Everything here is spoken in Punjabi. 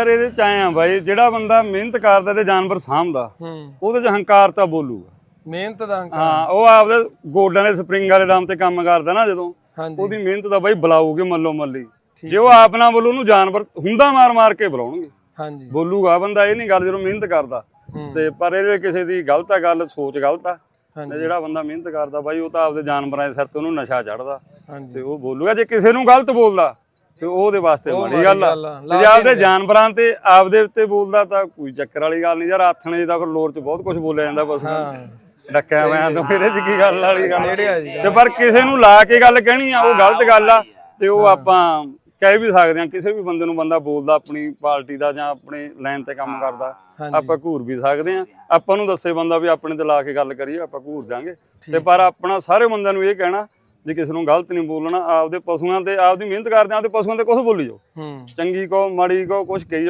ਯਾਰ ਇਹਦੇ ਚ ਆਏ ਆ ਬਾਈ ਜਿਹੜਾ ਬੰਦਾ ਮਿਹਨਤ ਕਰਦਾ ਤੇ ਜਾਨਵਰ ਸਾਂਭਦਾ ਹੂੰ। ਉਹਦੇ ਚ ਹੰਕਾਰ ਤਾਂ ਬੋਲੂਗਾ। ਮਿਹਨਤ ਦਾ ਹੰਕਾਰ। ਹਾਂ ਉਹ ਆਪਦੇ ਗੋਡਾਂ ਦੇ ਸਪਰਿੰਗ ਵਾਲੇ ਦਮ ਤੇ ਕੰਮ ਕਰਦਾ ਨਾ ਜਦੋਂ ਹਾਂਜੀ। ਉਹਦੀ ਮਿਹਨਤ ਦਾ ਬਾਈ ਬੁਲਾਊਗੇ ਮੱਲੋ ਮੱਲੀ। ਜੇ ਉਹ ਆਪ ਨਾ ਬੋਲੂ ਉਹਨੂੰ ਜਾਨਵਰ ਹੁੰਦਾ ਮਾਰ ਮਾਰ ਕੇ ਬੁਲਾਉਣਗੇ। ਹਾਂਜੀ। ਬੋਲੂਗਾ ਬੰਦਾ ਇਹ ਨਹੀਂ ਗੱਲ ਜਦੋਂ ਮਿਹਨਤ ਕਰਦਾ। ਹੂੰ। ਤੇ ਪਰ ਇਹਦੇ ਕਿਸੇ ਦੀ ਗਲਤ ਆ ਗੱਲ ਸੋਚ ਗਲਤ ਆ। ਤੇ ਹਾਂਜੀ। ਜਿਹੜਾ ਬੰਦਾ ਮਿਹਨਤ ਕਰਦਾ ਬਾਈ ਉਹ ਤਾਂ ਆਪਦੇ ਜਾਨਵਰਾਂ ਦੇ ਸਿਰ ਤੇ ਉਹਨੂੰ ਨਸ਼ਾ ਚੜਦਾ। ਹਾਂਜੀ। ਤੇ ਉਹ ਬੋਲੂਗਾ ਜੇ ਕਿਸੇ ਨੂੰ ਗਲਤ ਬੋਲਦਾ ਤੇ ਉਹਦੇ ਵਾਸਤੇ ਉਹ ਮਾੜੀ ਗੱਲ ਆ। ਜੇ ਆਪਦੇ ਜਾਨਵਰਾਂ ਤੇ ਆਪਦੇ ਉੱਤੇ ਬੋਲਦਾ ਤਾਂ ਕੋਈ ਚੱਕਰ ਵਾਲੀ ਗੱਲ ਨਹੀਂ। ਯਾਰ ਆਥਣੇ ਦਾ ਫਿਰ ਲੋਰ ਚ ਬਹੁਤ ਕੁਝ ਬੋਲਿਆ ਜਾਂਦਾ ਬਸ ਹਾਂ। ਡੱਕਿਆ ਮੈਂ ਤਾਂ ਫਿਰ ਇਹ ਚ ਕੀ ਗੱਲ ਵਾਲੀ ਗੱਲ ਤੇ ਪਰ ਕਿਸੇ ਨੂੰ ਲਾ ਕੇ ਗੱਲ ਕਹਿਣੀ ਆ ਉਹ ਗਲਤ ਗੱਲ ਆ। ਤੇ ਉਹ ਆਪਾਂ ਕਹਿ ਵੀ ਸਕਦੇ ਆ ਕਿਸੇ ਵੀ ਬੰਦੇ ਨੂੰ ਬੰਦਾ ਬੋਲਦਾ ਆਪਣੀ ਪਾਰਟੀ ਦਾ ਜਾਂ ਆਪਣੇ ਲਾਈਨ ਤੇ ਕੰਮ ਕਰਦਾ ਆਪਾਂ ਘੂਰ ਵੀ ਸਕਦੇ ਆ। ਆਪਾਂ ਨੂੰ ਦੱਸੇ ਬੰਦਾ ਵੀ ਆਪਣੇ ਤੇ ਲਾ ਕੇ ਗੱਲ ਕਰੀਏ ਆਪਾਂ ਘੂਰ ਦਾਂਗੇ ਤੇ ਪਰ ਆਪਣਾ ਸਾਰੇ ਬੰਦਿਆਂ ਨੂੰ ਇਹ ਕਹਿਣਾ ਵੀ ਕਿਸੇ ਨੂੰ ਗਲਤ ਨਹੀਂ ਬੋਲਣਾ ਆਪਦੇ ਪਸ਼ੂਆਂ ਤੇ ਆਪਦੀ ਮਿਹਨਤ ਕਰਦੇ ਆ ਤੇ ਪਸ਼ੂਆਂ ਤੇ ਕੁਝ ਬੋਲੀ ਜਾਓ। ਚੰਗੀ ਕੋ ਮਾੜੀ ਕੋ ਕੁਝ ਕਹੀ ਜਾਓ।